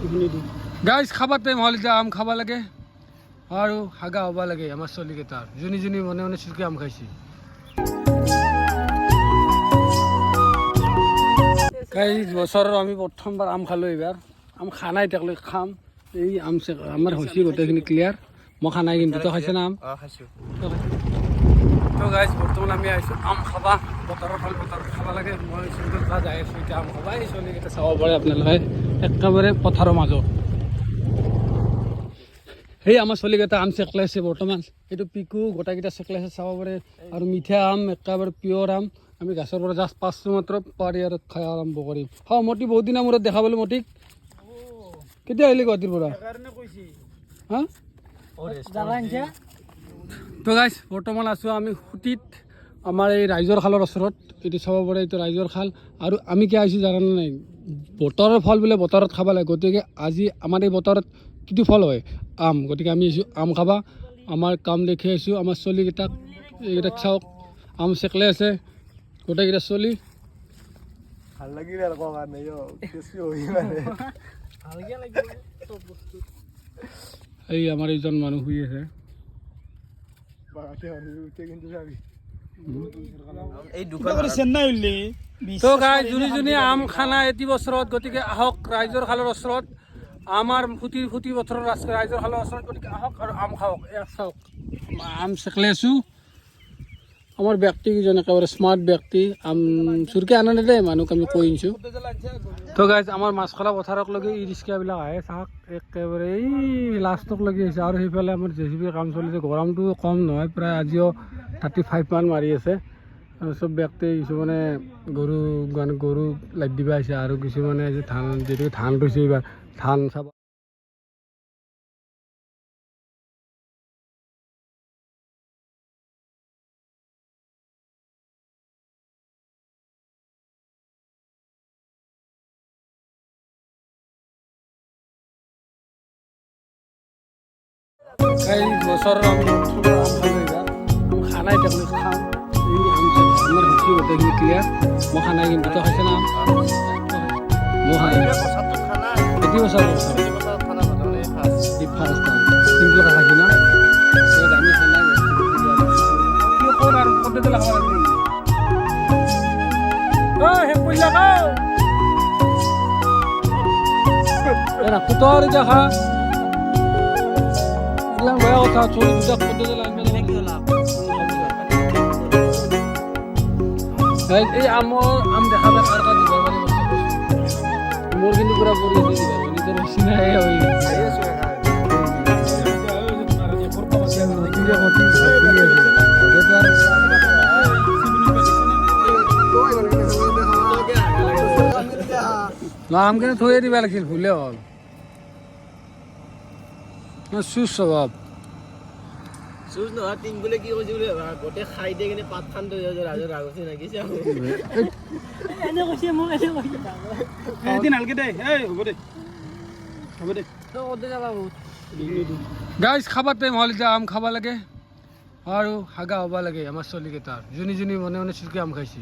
Guys খাবার time হ'ল এতিয়া আম খাব লাগে। আৰু হাগা হ'ব লাগে আমাৰ চলিকেইটাৰ যোনি যোনি মনে মনে চুৰকে আম খাইছে। গাইজ বছৰৰ আমি প্ৰথমবাৰ আম খালোঁ এইবাৰ। আম খা নাই এতিয়ালৈকে খাম। এই আম আমাৰ হৈছে গোটেইখিনি ক্লিয়াৰ মই খা নাই কিন্তু তই খাইছে না আম? খাইছোঁ। তো গাইজ বৰ্তমান আমি আহিছোঁ আম খাবা। বতৰৰ ফল বতৰত খাব লাগে। মই যাই আছোঁ এতিয়া আম খাবা। এই চলিকেইটা চাব পাৰে আপোনালোকে। একেবাৰে পথাৰৰ মাজত। সেই আমাৰ চলিকেইটা আম চেকলাই আছে বৰ্তমান। এইটো পিকু গোটেইকেইটা চেকলাই আছে চাব পাৰে। আৰু মিঠা আম একেবাৰে পিয়ৰ আম। আমি গাছৰ পৰা জাষ্ট পাঁচটো মাত্ৰ পাৰি আৰু খাই আৰম্ভ কৰিম। হয় মতি বহুত দিনৰ মূৰত দেখা পালোঁ মতিক। কেতিয়া আহিলি গুৱাহাটীৰ পৰা? হা? তো গাইছ বৰ্তমান আছোঁ আমি সুতিত। আমাৰ এই ৰাইজৰ খালৰ ওচৰত এইটো চাব পাৰে এইটো ৰাইজৰ খাল। আৰু আমি কি আহিছোঁ জানানে নাই? বতৰৰ ফল বোলে বতৰত খাব লাগে। গতিকে আজি আমাৰ এই বতৰত কিটো ফল হয়? আম। গতিকে আমি আহিছোঁ আম খাবা। আমাৰ কাম দেখি আহিছোঁ আমাৰ চলিকেইটাক এইকেইটাক চাওক। আম চেকলে আছে। গোটেইকেইটা চলি। ভালো লাগিলে আৰু কোৱা কাৰণে টেষ্টি হৈ মানে। এই আমাৰ এইজন মানুহ শুই আছে। তো গাই যোনে যোনে আম খানা এটি বছৰত গতিকে আহক ৰাইজৰ খালৰ ওচৰত। আমাৰ ফুটি ফুটি বছৰৰ ৰাইজৰ খালৰ ওচৰত গতিকে আহক আৰু আম খাওক চাওক আম চেকলে আছোঁ। আমাৰ ব্যক্তিকেইজন একেবাৰে স্মাৰ্ট ব্যক্তি। আম চুৰকে আনা নেদে মানুহক আমি কৈ আনিছোঁ। তো গাইজ আমাৰ মাছখলা পথাৰক লগি ই ৰিক্সাবিলাক আহে চাওক একেবাৰে এই লাষ্টক লাগি আহিছে আৰু সেইফালে আমাৰ জে চি বিৰ কাম চলিছে। গৰমটো কম নহয় প্ৰায় আজিও থাৰ্টি ফাইভ মান মাৰি আছে। চব ব্যক্তি কিছুমানে গৰু গৰু লাগ দিব আহিছে আৰু কিছুমানে যে ধান যিহেতু ধান ৰুইছে এইবাৰ ধান চাব এই বছৰৰ আম প্ৰথমবাৰ আম খালোঁ এইবাৰ আম খা নাই এতিয়ালৈকে খাম এই আম চাম আমাৰ হৈছে গোটেইখিনি ক্লিয়াৰ মই খা নাই কিন্তু তই খাইছে না খানা এটি খানা টাইম চিম্পল খাইছি না আমি খাও কথা লাগবে এই আমৰ আম দেখা পাই কাৰ কাৰ দিবৰ কাৰণে বস্তু কিন্তু পুৰা পৰি আছে দিবৰ কাৰণে নিজৰ নিচিনাই হৈ খাই আছোঁ এখানে আম কিন্তু থৈয়ে দিবা লাগিছিল ভুলে হ'ল। চুজ চুজ নহয় টিং বোলে কি কৈছে বোলে গোটেই খাই দিয়ে কিনে পাত খান যায় ৰাজৰ ৰাগছি নাগিছে এদিন ভালকে দে এই হ'ব দে। হ'ব দে। গাইজ খাবার টাইম হ'ল এতিয়া আম খাব লাগে। আৰু হাগা হ'ব লাগে আমাৰ চলিকেইটাৰ যোনি যোনি মনে মনে চুৰকে আম খাইছে।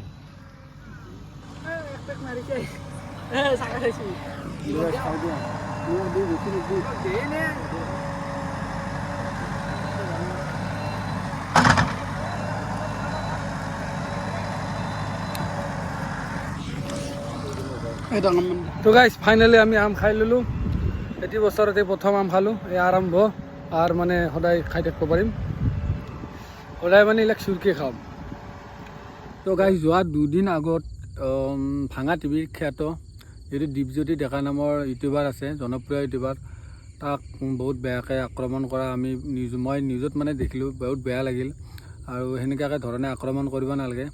তো গাইজ ফাইনেলি আমি আম খাই ল'লোঁ। এটি বছৰতে প্ৰথম আম খালোঁ এই আৰম্ভ। আৰু মানে সদায় খাই থাকিব পাৰিম। সদায় মানে এইবিলাক চুৰকে খাম তো গাইজ যোৱা দুদিন আগত ভাঙা টিভিৰ খ্যাত যিটো দীপজ্যোতি ডেকা নামৰ ইউটিউবাৰ আছে জনপ্ৰিয় ইউটিউবাৰ তাক বহুত বেয়াকৈ আক্ৰমণ কৰা আমি নিউজ মই নিউজত মানে দেখিলোঁ বহুত বেয়া লাগিল। আৰু সেনেকুৱাকৈ ধৰণে আক্ৰমণ কৰিব নালাগে।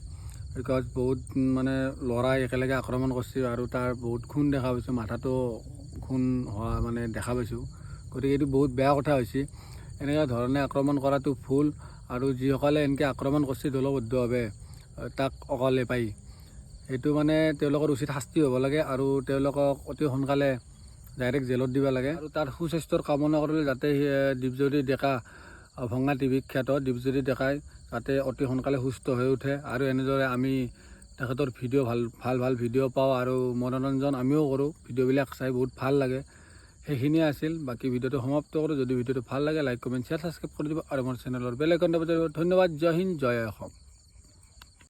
বিকজ বহুত মানে ল'ৰাই একেলগে আক্ৰমণ কৰিছে আৰু তাৰ বহুত খুন দেখা পাইছোঁ মাথাটো খুন হোৱা মানে দেখা পাইছোঁ। গতিকে এইটো বহুত বেয়া কথা হৈছে। এনেকুৱা ধৰণে আক্ৰমণ কৰাটো ভুল আৰু যিসকলে এনেকৈ আক্ৰমণ কৰিছে দলবদ্ধভাৱে তাক অকলে পাই। সেইটো মানে তেওঁলোকৰ উচিত শাস্তি হ'ব লাগে আৰু তেওঁলোকক অতি সোনকালে ডাইৰেক্ট জেলত দিব লাগে আৰু তাৰ সুস্বাস্থ্যৰ কামনা কৰিলে যাতে দীপজ্যোতি ডেকা ভঙা টিভি খ্যাত দীপজ্যোতি ডেকাই যাতে অতি সোনকালে সুস্থ হৈ উঠে। আৰু এনেদৰে আমি তেখেতৰ ভিডিঅ' ভালো ভালো ভালো ভিডিঅ' পাওঁ আৰু মনোৰঞ্জন আমিও কৰোঁ। ভিডিঅ'বিলাক চাই বহুত ভালো লাগে। সেইখিনিয়ে আছিল। বাকী ভিডিঅ'টো সমাপ্ত কৰোঁ। যদি ভিডিঅ'টো ভালো লাগে, লাইক, কমেণ্ট, শ্বেয়াৰ, ছাবস্ক্ৰাইব কৰি দিব আৰু মোৰ চেনেলৰ বেলেগ ধন্যবাদ। জয় হিন্দ, জয় অসম।